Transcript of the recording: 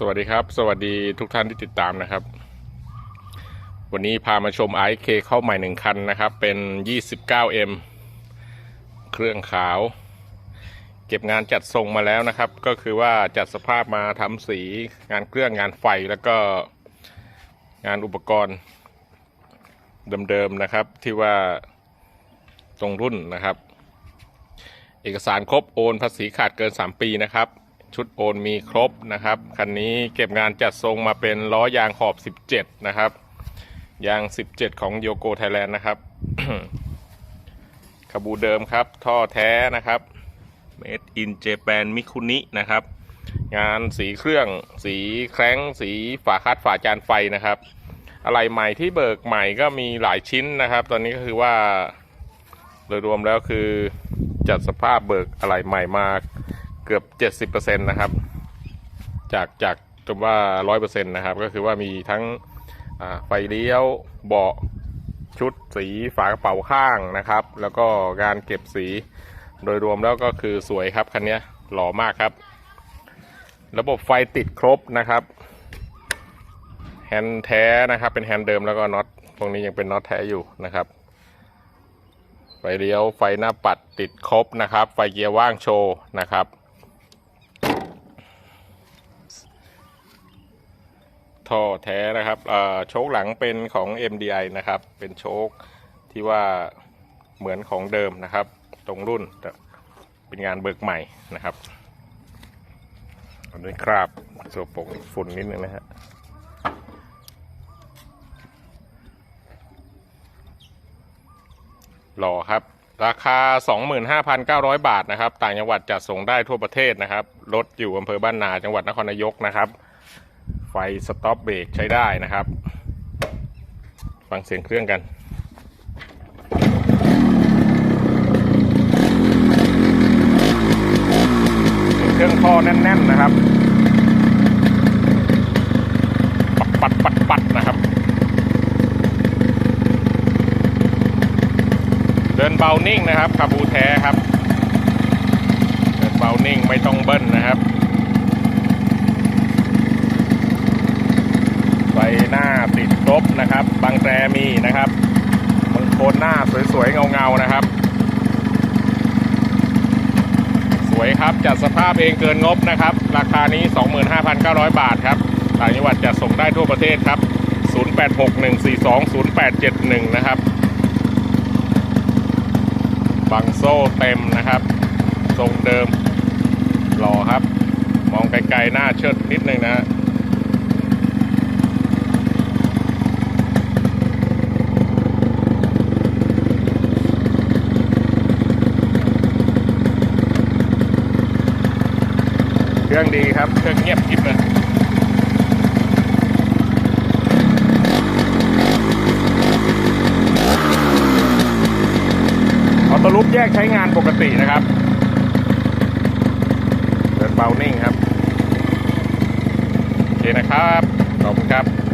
สวัสดีครับ สวัสดีทุกท่านที่ติดตามนะครับ วันนี้พามาชม i เคเข้าใหม่หนึ่งคันนะครับ เป็น 29M เครื่องขาว เก็บงานจัดทรงมาแล้วนะครับ ก็คือว่าจัดสภาพมาทำสีงานเครื่องงานไฟแล้วก็งานอุปกรณ์ เดิมๆนะครับที่ว่าตรงรุ่นนะครับ เอกสารครบโอนภาษีขาดเกิน 3 ปีนะครับ ชุดโอนมีครบนะครับคันนี้เก็บงานจัดทรงมาเป็นล้อยางขอบ 17 นะครับ ยาง 17 ของโยโกไทยแลนด์นะครับขบูเดิมครับ ท่อแท้นะครับ Made in Japan Mikuni นะครับ งานสีเครื่อง สีแคร้ง สีฝาคัดฝาจานไฟนะครับ อะไรใหม่ที่เบิกใหม่ก็มีหลายชิ้นนะครับ ตอนนี้ก็คือว่าโดยรวมแล้วคือจัดสภาพเบิกอะไรใหม่มา เกือบ70%นะครับ จากจากจนว่า100%นะครับ ก็คือว่ามีทั้งไฟเลี้ยวเบาะชุดสีฝากระเป๋าข้างนะครับ แล้วก็การเก็บสีโดยรวมแล้วก็คือสวยครับคันนี้หล่อมากครับ ระบบไฟติดครบนะครับแฮนด์แท้นะครับ เป็นแฮนด์เดิมแล้วก็น็อตตรงนี้ยังเป็นน็อตแท้อยู่นะครับ ไฟเลี้ยวไฟหน้าปัดติดครบนะครับ ไฟเกียร์ว่างโชว์นะครับ ท่อแท้นะครับโชคหลังเป็นของ MDI นะครับ เป็นโชคที่ว่าเหมือนของเดิมนะครับ ตรงรุ่นเป็นงานเบิกใหม่นะครับอันนี้คราบโซปงฝุ่นนิดนึงนะฮะหล่อครับ ราคา 25,900 บาทนะครับ ต่างจังหวัดจัดส่งได้ทั่วประเทศนะครับ รถอยู่อำเภอบ้านนาจังหวัดนครนายกนะครับ ฟสต็อปเบรกใช้ได้นะครับ ฟังเสียงเครื่องกันเครื่องท่อแน่นๆนะครับ ปัดปัดปัดปัดนะครับ เดินเบานิ่งนะครับคาบูแท้ครับ เดินเบานิ่งไม่ต้องเบิ้ลนะครับไฟหน้าติดคร บนะครับ บางแตรมีนะครับบางโคนหน้าสวยๆเงาๆนะครับ สวยครับจัดสภาพเองเกินงบนะครับ ราคานี้ 25,900 บาทครับต่างจังหวัดจะส่งได้ทั่วประเทศครับ 0861420871 นะครับบังโซ่เต็มนะครับ ทรงเดิมหล่อครับ มองไกลๆหน้าเชิดนิดนึงนะฮะ รื่องดีครับ เครื่องเงียบกิบเลยออโต้ลูปแยกใช้งานปกตินะครับเดินเบานิ่งครับ โอเคนะครับ ขอบคุณครับ